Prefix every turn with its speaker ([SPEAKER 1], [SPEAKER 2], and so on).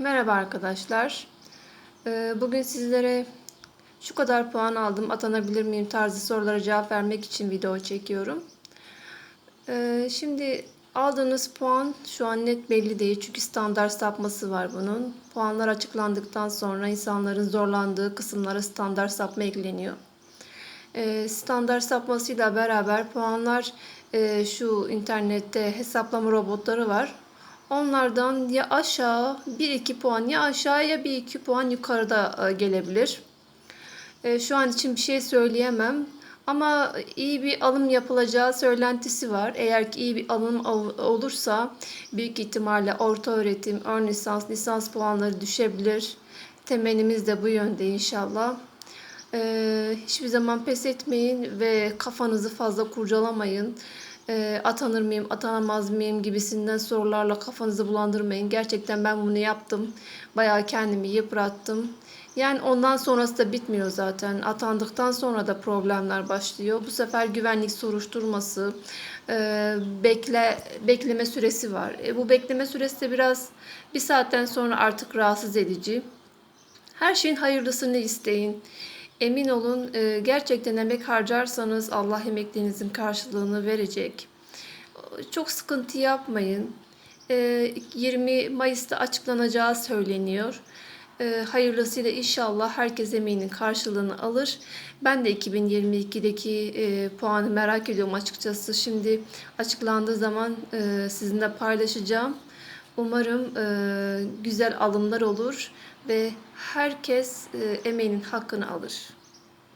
[SPEAKER 1] Merhaba arkadaşlar. Ee, Bugün sizlere şu kadar puan aldım atanabilir miyim tarzı sorulara cevap vermek için video çekiyorum. Ee, Şimdi aldığınız puan şu an net belli değil çünkü standart sapması var bunun. Puanlar açıklandıktan sonra insanların zorlandığı kısımlara standart sapma ekleniyor. Ee, standart sapmasıyla beraber puanlar e, şu internette hesaplama robotları var. Onlardan ya aşağı 1-2 puan ya aşağı ya 1-2 puan yukarıda e, gelebilir. E, Şu an için bir şey söyleyemem. Ama iyi bir alım yapılacağı söylentisi var. Eğer ki iyi bir alım ol- olursa büyük ihtimalle orta öğretim, ön lisans, lisans puanları düşebilir. Temennimiz de bu yönde inşallah. Ee, hiçbir zaman pes etmeyin ve kafanızı fazla kurcalamayın. Ee, atanır mıyım, atanamaz mıyım gibisinden sorularla kafanızı bulandırmayın. Gerçekten ben bunu yaptım. Bayağı kendimi yıprattım. Yani ondan sonrası da bitmiyor zaten. Atandıktan sonra da problemler başlıyor. Bu sefer güvenlik soruşturması, e, bekle bekleme süresi var. E, bu bekleme süresi de biraz bir saatten sonra artık rahatsız edici. Her şeyin hayırlısını isteyin. Emin olun e, gerçekten emek harcarsanız Allah emeklerinizin karşılığını verecek. Çok sıkıntı yapmayın. E, 20 Mayıs'ta açıklanacağı söyleniyor. E, Hayırlısıyla inşallah herkes emeğinin karşılığını alır. Ben de 2022'deki e, puanı merak ediyorum açıkçası. Şimdi açıklandığı zaman e, sizinle paylaşacağım. Umarım e, güzel alımlar olur ve herkes e, emeğinin hakkını alır.